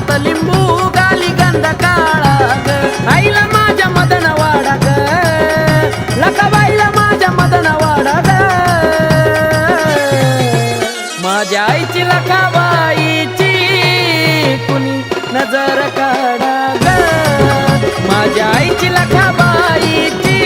घालत लिंबू गाली गंध काळा ग माझ्या मदन ग लकाबाईला माझ्या मदन वाडा ग माझ्या आईची लकाबाईची कुणी नजर काढा ग माझ्या आईची लकाबाईची